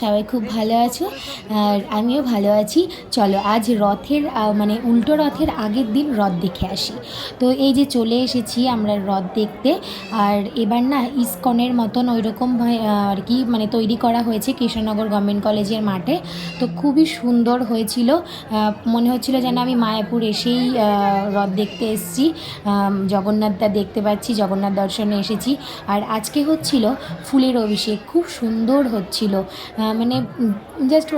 সবাই খুব ভালো আছো। আর আমিও ভালো আছি। চলো, আজ রথের মানে উল্টো রথের আগের দিন রথ দেখে আসি। তো এই যে চলে এসেছি আমরা রথ দেখতে। আর এবার না ইসকনের মতন ওই রকম আর কি মানে তৈরি করা হয়েছে কৃষ্ণনগর গভর্নমেন্ট কলেজের মাঠে। তো খুবই সুন্দর হয়েছিল। মনে হচ্ছিল যেন আমি মায়াপুর এসেই রথ দেখতে এসেছি। জগন্নাথদা দেখতে পাচ্ছি, জগন্নাথ দর্শনে এসেছি। আর আজকে হচ্ছিল ফুলের অভিষেক। খুব সুন্দর হচ্ছিল। মানে জাস্ট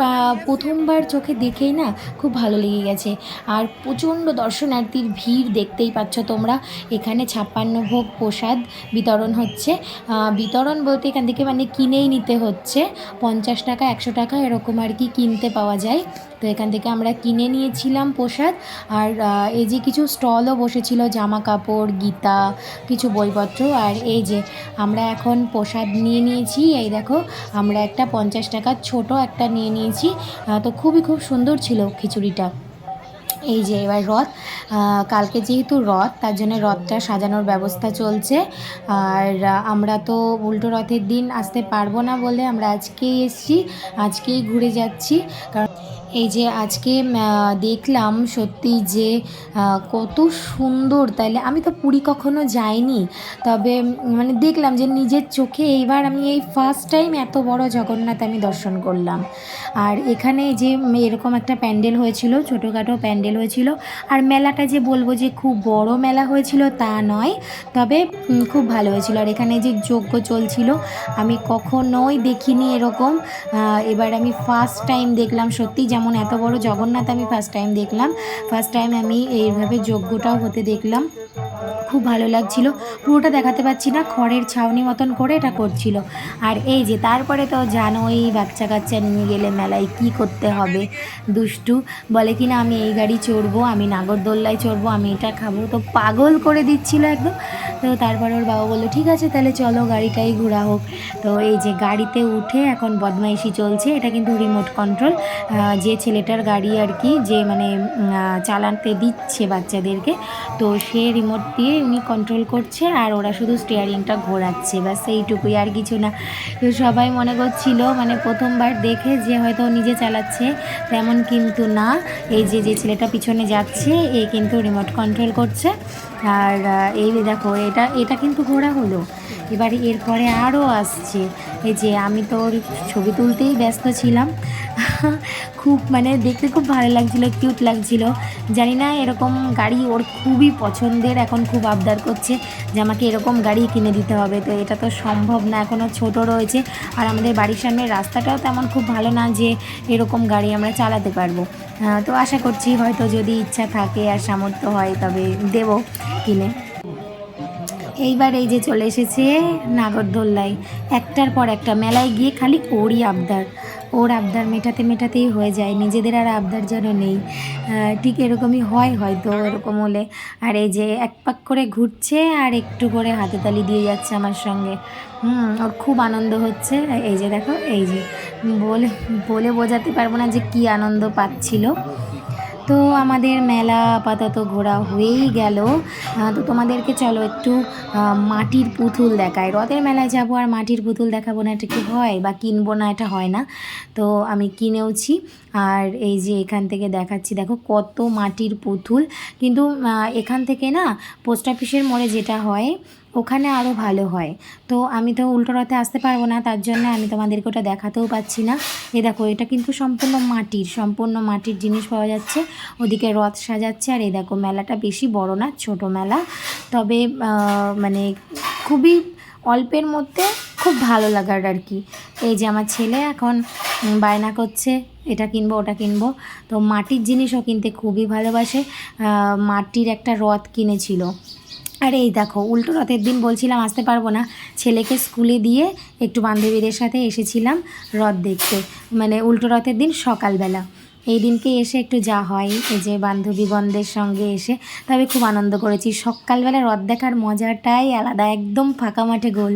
প্রথমবার চোখে দেখেই না খুব ভালো লেগে গেছে। আর প্রচণ্ড দর্শনার্থীর ভিড় দেখতেই পাচ্ছ তোমরা। এখানে ছাপ্পান্ন ভোগ প্রসাদ বিতরণ হচ্ছে। বিতরণ বলতে এখান থেকে মানে কিনেই নিতে হচ্ছে। পঞ্চাশ টাকা, একশো টাকা এরকম আর কি কিনতে পাওয়া যায়। তো এখান থেকে আমরা কিনে নিয়েছিলাম প্রসাদ। আর এই যে কিছু স্টলও বসেছিল, জামা কাপড়, গীতা, কিছু বইপত্র। আর এই যে আমরা এখন প্রসাদ নিয়ে নিয়েছি, এই দেখো, আমরা একটা পঞ্চাশ টাকার ছোট একটা নিয়ে নিয়েছি। তো খুবই খুব সুন্দর ছিল খিচুড়িটা। এই যে এবার রথ কালকে যেহেতু রথ, তার জন্য রথটা সাজানোর ব্যবস্থা চলছে। আর আমরা তো উল্টো রথের দিন আসতে পারব না বলে আমরা আজকেই এসছি, আজকেই ঘুরে যাচ্ছি। কারণ এই যে আজকে দেখলাম সত্যি যে কত সুন্দর। তাইলে আমি তো পুরী কখনো যাইনি, তবে মানে দেখলাম যে নিজের চোখে এইবার আমি এই ফার্স্ট টাইম এত বড় জগন্নাথ আমি দর্শন করলাম। আর এখানে যে এরকম একটা প্যান্ডেল হয়েছিল, ছোটোখাটো প্যান্ডেল হয়েছিল, আর মেলাটা যে বলব যে খুব বড় মেলা হয়েছিল তা নয়, তবে খুব ভালো হয়েছিল। আর এখানে যে যজ্ঞ চলছিল, আমি কখনোই দেখিনি এরকম। এবার আমি ফার্স্ট টাইম দেখলাম সত্যি যেমন এত বড় জগন্নাথ আমি ফার্স্ট টাইম দেখলাম। ফার্স্ট টাইম আমি এইভাবে যজ্ঞটাও হতে দেখলাম। খুব ভালো লাগছিল। পুরোটা দেখাতে পাচ্ছি না, খড়ের ছাউনি মতন করে এটা করছিল। আর এই যে, তারপরে তো জানোই বাচ্চা কাচ্চা নিয়ে গেলে মেলায় কি করতে হবে? দুষ্টু, বলে কি না আমি এই গাড়ি চড়বো, আমি নাগরদোল্লায় চড়বো, আমি এটা খাব। তো পাগল করে দিচ্ছিল একদম। তো তারপরে ওর বাবা বলল, ঠিক আছে, তাহলে চলো গাড়িটাই ঘোরা হোক। তো এই যে গাড়িতে উঠে এখন বদমাইশি চলছে, এটা কিন্তু রিমোট কন্ট্রোল যে ছেলেটার গাড়ি আর কি, যে মানে চালাতে দিচ্ছে বাচ্চাদেরকে, তো সে রিমোট দিয়ে উনি কন্ট্রোল করছে আর ওরা শুধু স্টিয়ারিংটা ঘোরাচ্ছে, ব্যাস এইটুকুই আর কিছু না। তো সবাই মনে করছিল মানে প্রথমবার দেখে যে হয়তো নিজে চালাচ্ছে, তেমন কিন্তু না। এই যে যে ছেলেটা পিছনে যাচ্ছে, এ কিন্তু রিমোট কন্ট্রোল করছে। আর এই দেখো, এটা এটা কিন্তু ঘোরা হলো। এবার এরপরে আরও আসছে। এই যে আমি তো ছবি তুলতেই ব্যস্ত ছিলাম। খুব মানে দেখতে খুব ভালো লাগছিল কিউট লাগছিল। জানি না, এরকম গাড়ি ওর খুবই পছন্দের, এখন খুব আবদার করছে যে আমাকে এরকম গাড়ি কিনে দিতে হবে। তো এটা তো সম্ভব না এখনও ছোট রয়েছে। আর আমাদের বাড়ির সামনের রাস্তাটাও তেমন খুব ভালো না যে এরকম গাড়ি আমরা চালাতে পারব। তো আশা করছি হয়তো যদি ইচ্ছা থাকে আর সামর্থ্য হয় তবে দেব কিনে। এইবার এই যে চলে এসেছে নাগরদোল্লায়। একটার পর একটা মেলায় গিয়ে খালি করি আবদার। ওর আবদার মেটাতে মেটাতেই হয়ে যায়, নিজেদের আর আবদার যেন নেই। ঠিক এরকমই হয় হয়তো এরকম হলে। আর এই যে এক পাক করে ঘুরছে আর একটু করে হাতে তালি দিয়ে যাচ্ছে আমার সঙ্গে। হুম, ওর খুব আনন্দ হচ্ছে। এই যে দেখো, এই যে বলে বলে বোঝাতে পারব না যে কি আনন্দ পাচ্ছিল। তো আমাদের মেলা আপাতত ঘোরা হয়েই গেল। তো তোমাদেরকে চলো একটু মাটির পুতুল দেখায় রথের মেলায় যাব আর মাটির পুতুল দেখাবো না এটা কি হয় বা কিনবো না এটা হয় না। তো আমি কিনেওছি আর এই যে এখান থেকে দেখাচ্ছি, দেখো কত মাটির পুতুল। কিন্তু এখান থেকে না, পোস্ট অফিসের মোড়ে যেটা হয় ওখানে আরও ভালো হয়। তো আমি তো উল্টো রথে আসতে পারব না, তার জন্য আমি তোমাদেরকে ওটা দেখাতেও পাচ্ছি না। এ দেখো, এটা কিন্তু সম্পূর্ণ মাটির সম্পূর্ণ মাটির জিনিস পাওয়া যাচ্ছে। ওদিকে রথ সাজাচ্ছে, আর এ দেখো, মেলাটা বেশি বড় না, ছোট মেলা। তবে মানে খুবই অল্পের মধ্যে খুব ভালো লাগার আর কি। এই যে আমার ছেলে এখন বায়না করছে, এটা কিনবো, ওটা কিনবো। তো মাটির জিনিসও কিনতে খুবই ভালোবাসে। মাটির একটা রথ কিনেছিল। আর এই দেখো, উল্টো রথের দিন বলছিলাম আসতে পারব না। ছেলেকে স্কুলে দিয়ে একটু বান্ধবীদের সাথে এসেছিলাম রথ দেখতে। মানে উল্টো রথের দিন সকালবেলা। এই দিনকে এসে একটু যা হয়, এই যে বান্ধবীগণদের সঙ্গে এসে। তবে খুব আনন্দ করেছি। সকালবেলা রথ দেখার মজাটাই আলাদা, একদম ফাঁকা মাঠে গোল।